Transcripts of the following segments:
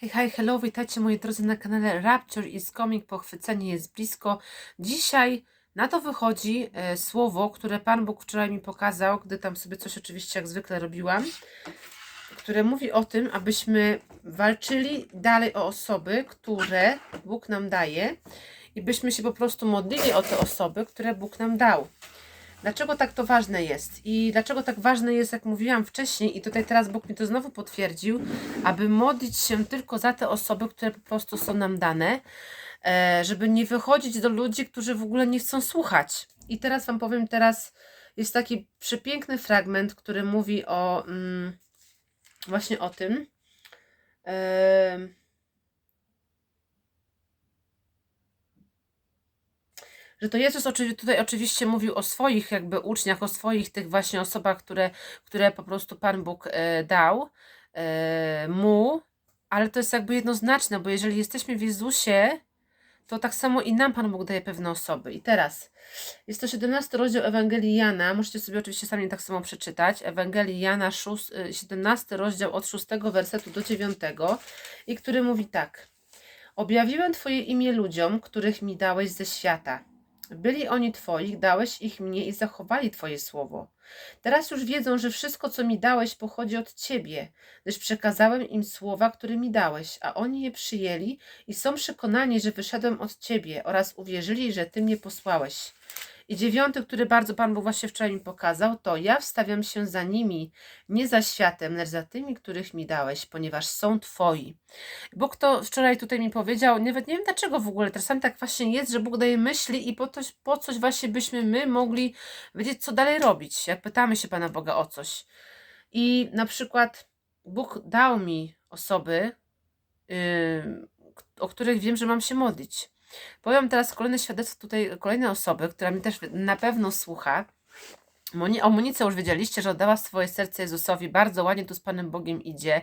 Hej, hej, hello, witajcie moi drodzy na kanale Rapture is coming, pochwycenie jest blisko. Dzisiaj na to wychodzi e, słowo, które Pan Bóg wczoraj mi pokazał, gdy tam sobie coś oczywiście jak zwykle robiłam, które mówi o tym, abyśmy walczyli dalej o osoby, które Bóg nam daje i byśmy się po prostu modlili o te osoby, które Bóg nam dał. Dlaczego tak to ważne jest? I dlaczego tak ważne jest, jak mówiłam wcześniej, i tutaj teraz Bóg mi to znowu potwierdził, aby modlić się tylko za te osoby, które po prostu są nam dane, e, żeby nie wychodzić do ludzi, którzy w ogóle nie chcą słuchać. I teraz Wam powiem, teraz jest taki przepiękny fragment, który mówi o mm, właśnie o tym. Em, że to Jezus oczywi- tutaj oczywiście mówił o swoich jakby uczniach, o swoich tych właśnie osobach, które, które po prostu Pan Bóg e, dał e, mu, ale to jest jakby jednoznaczne, bo jeżeli jesteśmy w Jezusie, to tak samo i nam Pan Bóg daje pewne osoby. I teraz jest to 17 rozdział Ewangelii Jana, możecie sobie oczywiście sami tak samo przeczytać. Ewangelii Jana, 6, y, 17 rozdział od 6 wersetu do 9 i który mówi tak. Objawiłem Twoje imię ludziom, których mi dałeś ze świata. Byli oni Twoich, dałeś ich mnie i zachowali Twoje słowo. Teraz już wiedzą, że wszystko, co mi dałeś, pochodzi od Ciebie, gdyż przekazałem im słowa, które mi dałeś, a oni je przyjęli i są przekonani, że wyszedłem od Ciebie oraz uwierzyli, że Ty mnie posłałeś. I dziewiąty, który bardzo Pan Bóg właśnie wczoraj mi pokazał, to ja wstawiam się za nimi, nie za światem, lecz za tymi, których mi dałeś, ponieważ są Twoi. Bóg to wczoraj tutaj mi powiedział, nawet nie wiem dlaczego w ogóle, czasami tak właśnie jest, że Bóg daje myśli i po coś, po coś właśnie byśmy my mogli wiedzieć, co dalej robić, jak pytamy się Pana Boga o coś. I na przykład Bóg dał mi osoby, yy, o których wiem, że mam się modlić. Powiem teraz kolejne świadectwo tutaj kolejnej osoby, która mi też na pewno słucha. O Monice już wiedzieliście, że oddała swoje serce Jezusowi, bardzo ładnie tu z Panem Bogiem idzie,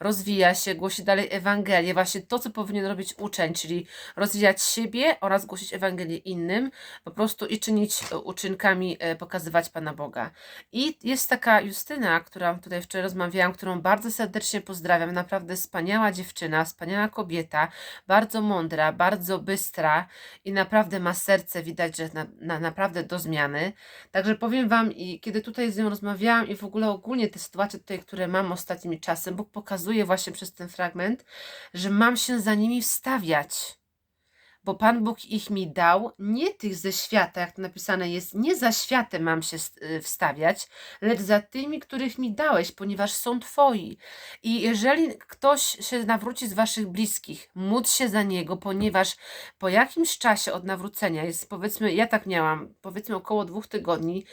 rozwija się, głosi dalej Ewangelię, właśnie to, co powinien robić uczeń, czyli rozwijać siebie oraz głosić Ewangelię innym, po prostu i czynić e, uczynkami, e, pokazywać Pana Boga. I jest taka Justyna, która tutaj wczoraj rozmawiałam, którą bardzo serdecznie pozdrawiam, naprawdę wspaniała dziewczyna, wspaniała kobieta, bardzo mądra, bardzo bystra i naprawdę ma serce, widać, że na, na, naprawdę do zmiany. Także powiem Wam, i kiedy tutaj z nią rozmawiałam, i w ogóle ogólnie te sytuacje tutaj, które mam ostatnimi czasem, Bóg pokazuje właśnie przez ten fragment, że mam się za nimi wstawiać. Bo Pan Bóg ich mi dał, nie tych ze świata, jak to napisane jest, nie za światem mam się y, wstawiać, lecz za tymi, których mi dałeś, ponieważ są Twoi. I jeżeli ktoś się nawróci z Waszych bliskich, módl się za niego, ponieważ po jakimś czasie od nawrócenia, jest powiedzmy, ja tak miałam, powiedzmy około dwóch tygodni,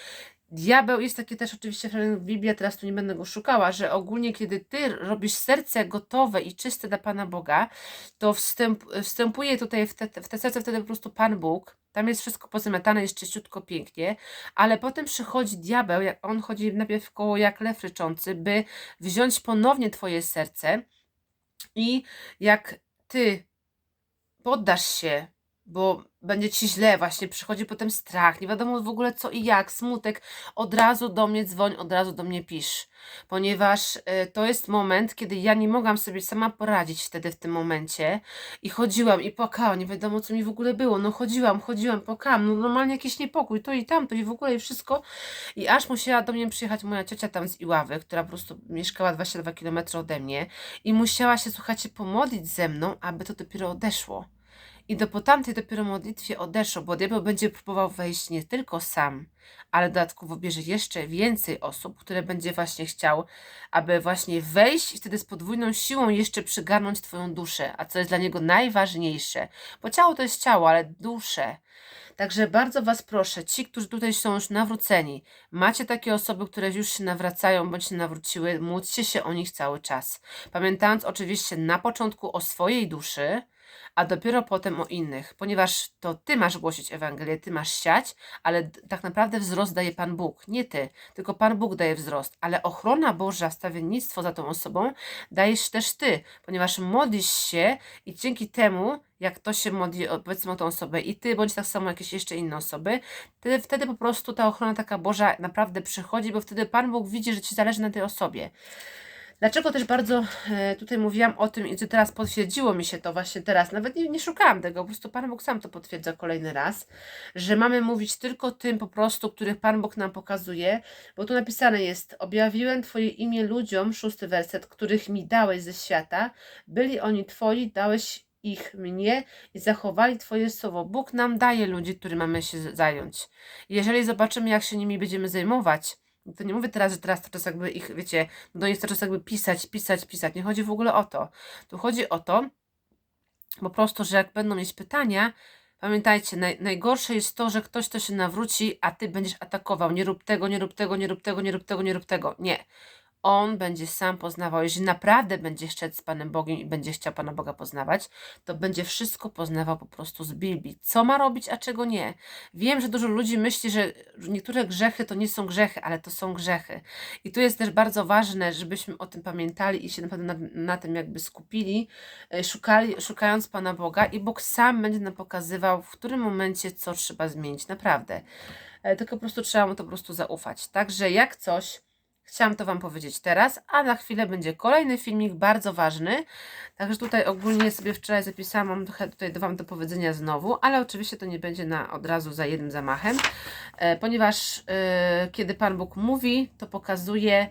Diabeł jest taki też oczywiście w Biblii, ja teraz tu nie będę go szukała, że ogólnie kiedy ty robisz serce gotowe i czyste dla Pana Boga, to wstęp, wstępuje tutaj w te, w te serce wtedy po prostu Pan Bóg. Tam jest wszystko pozamiatane, jest czyściutko, pięknie, ale potem przychodzi diabeł, on chodzi najpierw koło jak lew ryczący, by wziąć ponownie twoje serce i jak ty poddasz się, bo będzie ci źle, właśnie przychodzi potem strach, nie wiadomo w ogóle co i jak, smutek, od razu do mnie dzwoń, od razu do mnie pisz, ponieważ e, to jest moment, kiedy ja nie mogłam sobie sama poradzić wtedy w tym momencie i chodziłam i płakałam, nie wiadomo co mi w ogóle było, no chodziłam, chodziłam, płakałam, no normalnie jakiś niepokój, to i tamto i w ogóle i wszystko. I aż musiała do mnie przyjechać moja ciocia tam z Iławy, która po prostu mieszkała 22 km ode mnie i musiała się, słuchajcie, pomodlić ze mną, aby to dopiero odeszło. I do po tamtej dopiero modlitwie odeszło, bo diabeł będzie próbował wejść nie tylko sam, ale dodatkowo bierze jeszcze więcej osób, które będzie właśnie chciał, aby właśnie wejść i wtedy z podwójną siłą jeszcze przygarnąć Twoją duszę, a co jest dla niego najważniejsze, bo ciało to jest ciało, ale duszę. Także bardzo Was proszę, ci, którzy tutaj są już nawróceni, macie takie osoby, które już się nawracają bądź się nawróciły, módlcie się o nich cały czas. Pamiętając oczywiście na początku o swojej duszy, a dopiero potem o innych, ponieważ to Ty masz głosić Ewangelię, Ty masz siać, ale tak naprawdę wzrost daje Pan Bóg, nie Ty, tylko Pan Bóg daje wzrost, ale ochrona Boża, stawiennictwo za tą osobą dajesz też Ty, ponieważ modlisz się i dzięki temu, jak to się modli, powiedzmy o tą osobę i Ty, bądź tak samo jakieś jeszcze inne osoby, wtedy, wtedy po prostu ta ochrona taka Boża naprawdę przychodzi, bo wtedy Pan Bóg widzi, że Ci zależy na tej osobie. Dlaczego też bardzo e, tutaj mówiłam o tym i co teraz potwierdziło mi się to właśnie teraz, nawet nie, nie szukałam tego, po prostu Pan Bóg sam to potwierdza kolejny raz, że mamy mówić tylko tym po prostu, których Pan Bóg nam pokazuje, bo tu napisane jest, objawiłem Twoje imię ludziom, szósty werset, których mi dałeś ze świata, byli oni Twoi, dałeś ich mnie i zachowali Twoje słowo. Bóg nam daje ludzi, którymi mamy się zająć. Jeżeli zobaczymy, jak się nimi będziemy zajmować, to nie mówię teraz, że teraz to czas jakby ich, wiecie, no jest to czas jakby pisać, pisać, pisać. Nie chodzi w ogóle o to. Tu chodzi o to, po prostu, że jak będą mieć pytania, pamiętajcie, naj, najgorsze jest to, że ktoś to się nawróci, a ty będziesz atakował. Nie rób tego, nie rób tego, nie rób tego, nie rób tego, nie rób tego. Nie. On będzie sam poznawał. Jeżeli naprawdę będzie szedł z Panem Bogiem i będzie chciał Pana Boga poznawać, to będzie wszystko poznawał po prostu z Biblii. Co ma robić, a czego nie. Wiem, że dużo ludzi myśli, że niektóre grzechy to nie są grzechy, ale to są grzechy. I tu jest też bardzo ważne, żebyśmy o tym pamiętali i się naprawdę na, na tym jakby skupili, e, szukali, szukając Pana Boga i Bóg sam będzie nam pokazywał, w którym momencie co trzeba zmienić. Naprawdę. E, Tylko po prostu trzeba mu to po prostu zaufać. Także jak coś, chciałam to Wam powiedzieć teraz, a na chwilę będzie kolejny filmik, bardzo ważny. Także tutaj ogólnie sobie wczoraj zapisałam, mam trochę tutaj do Wam do powiedzenia znowu, ale oczywiście to nie będzie na od razu za jednym zamachem, e, ponieważ e, kiedy Pan Bóg mówi, to pokazuje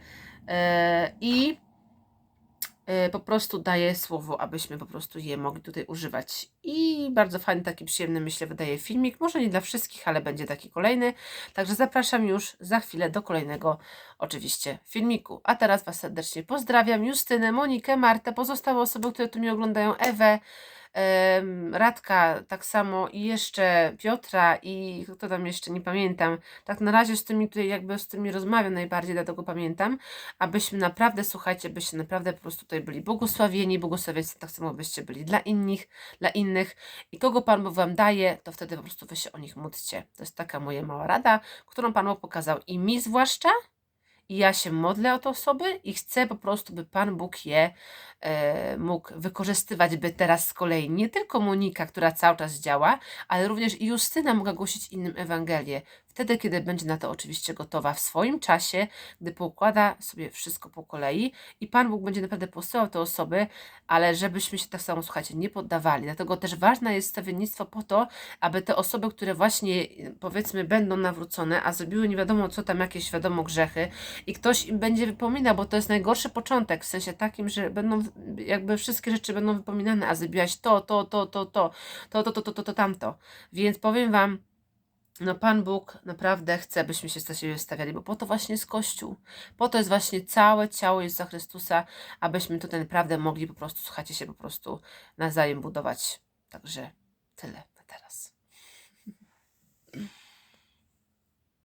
e, i po prostu daje słowo, abyśmy po prostu je mogli tutaj używać. I bardzo fajny, taki przyjemny, myślę, wydaje filmik. Może nie dla wszystkich, ale będzie taki kolejny. Także zapraszam już za chwilę do kolejnego, oczywiście, filmiku. A teraz Was serdecznie pozdrawiam. Justynę, Monikę, Martę, pozostałe osoby, które tu mnie oglądają, Ewę, Radka, tak samo i jeszcze Piotra i kto tam jeszcze, nie pamiętam. Tak na razie z tymi tutaj jakby z tymi rozmawiam najbardziej, dlatego pamiętam, abyśmy naprawdę, słuchajcie, byście naprawdę po prostu tutaj byli błogosławieni, błogosławieństwo tak samo byście byli dla innych, dla innych i kogo Pan Bóg Wam daje, to wtedy po prostu Wy się o nich módlcie. To jest taka moja mała rada, którą Pan Bóg pokazał i mi zwłaszcza, i ja się modlę o te osoby i chcę po prostu, by Pan Bóg je e, mógł wykorzystywać, by teraz z kolei nie tylko Monika, która cały czas działa, ale również Justyna mogła głosić innym Ewangelię. Wtedy, kiedy będzie na to oczywiście gotowa w swoim czasie, gdy poukłada sobie wszystko po kolei i Pan Bóg będzie naprawdę posyłał te osoby, ale żebyśmy się tak samo, słuchajcie, nie poddawali. Dlatego też ważne jest stawiennictwo po to, aby te osoby, które właśnie powiedzmy będą nawrócone, a zrobiły nie wiadomo co tam, jakieś wiadomo grzechy i ktoś im będzie wypominał, bo to jest najgorszy początek, w sensie takim, że będą jakby wszystkie rzeczy będą wypominane, a zrobiłaś to, to, to, to, to, to, to, to, to, to, to tamto. Więc powiem Wam, no Pan Bóg naprawdę chce, byśmy się z siebie stawiali, bo po to właśnie jest Kościół. Po to jest właśnie całe ciało Jezusa Chrystusa, abyśmy tutaj naprawdę mogli po prostu, słuchajcie się, po prostu nawzajem budować. Także tyle.